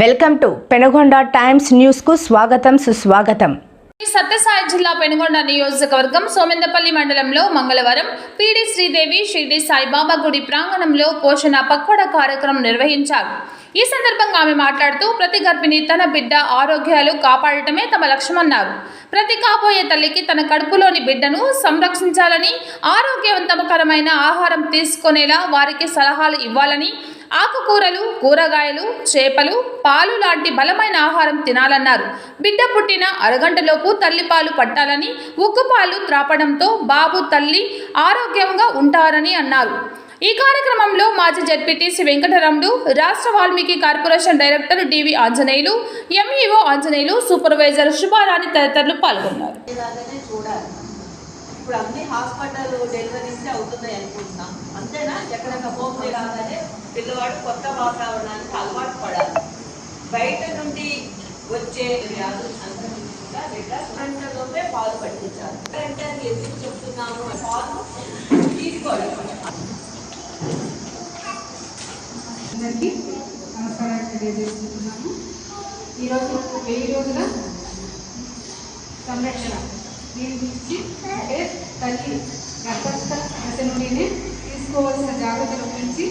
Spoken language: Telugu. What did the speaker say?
వెల్కమ్ టు పెనగొండ టైమ్స్ న్యూస్కు స్వాగతం సుస్వాగతం. సత్యసాయి జిల్లా పెనుగొండ నియోజకవర్గం సోమెందపల్లి మండలంలో మంగళవారం పీడి శ్రీదేవి షిర్డి సాయిబాబా గుడి ప్రాంగణంలో పోషణ పక్కోడ కార్యక్రమం నిర్వహించారు. ఈ సందర్భంగా ఆమె మాట్లాడుతూ ప్రతి గర్భిణి తన బిడ్డ ఆరోగ్యాలు కాపాడటమే తమ లక్ష్యమన్నారు. ప్రతి కాబోయే తల్లికి తన కడుపులోని బిడ్డను సంరక్షించాలని ఆరోగ్యవంతకరమైన ఆహారం తీసుకునేలా వారికి సలహాలు ఇవ్వాలని ఆకుకూరలు కూరగాయలు చేపలు పాలు లాంటి బలమైన ఆహారం తినాలన్నారు. బిడ్డ పుట్టిన అరగంటలోపు తల్లిపాలు పట్టాలని ఉగ్గుపాలు త్రాపడంతో బాబు తల్లి ఆరోగ్యంగా ఉంటారని అన్నారు. ఈ కార్యక్రమంలో మాజీ జడ్పీటీసీ వెంకటరమణుడు రాష్ట్ర Valmiki corporation director DV Anjaneyulu MEO Anjaneyulu supervisor Subharani తదితరులు పాల్గొన్నారు. చూడాలి ఇప్పుడు అన్ని హాస్పిటల్ డెలివరీస్ అవుతున్నాయి అనుకుంటున్నాం. అంతేనా? ఎక్కడైనా హోమ్ రాగానే పిల్లవాడు కొత్త వాతావరణానికి అలవాటు పడాలి. బయట నుండి వచ్చే వ్యాధులు సంక్రమించకుండా బిడ్డ గంటలోపే పాలు పట్టించాలి. అంటే ఎందుకు చెప్తున్నాము పాలు తీసుకోవాలి అందరికీ నమస్కారాలు తెలియజేస్తున్నాము ఈరోజు వెయ్యి రోజుల సంరక్షణ. దీని గురించి తల్లి గర్భస్థ దశ నుండినే తీసుకోవాల్సిన జాగ్రత్తల గురించి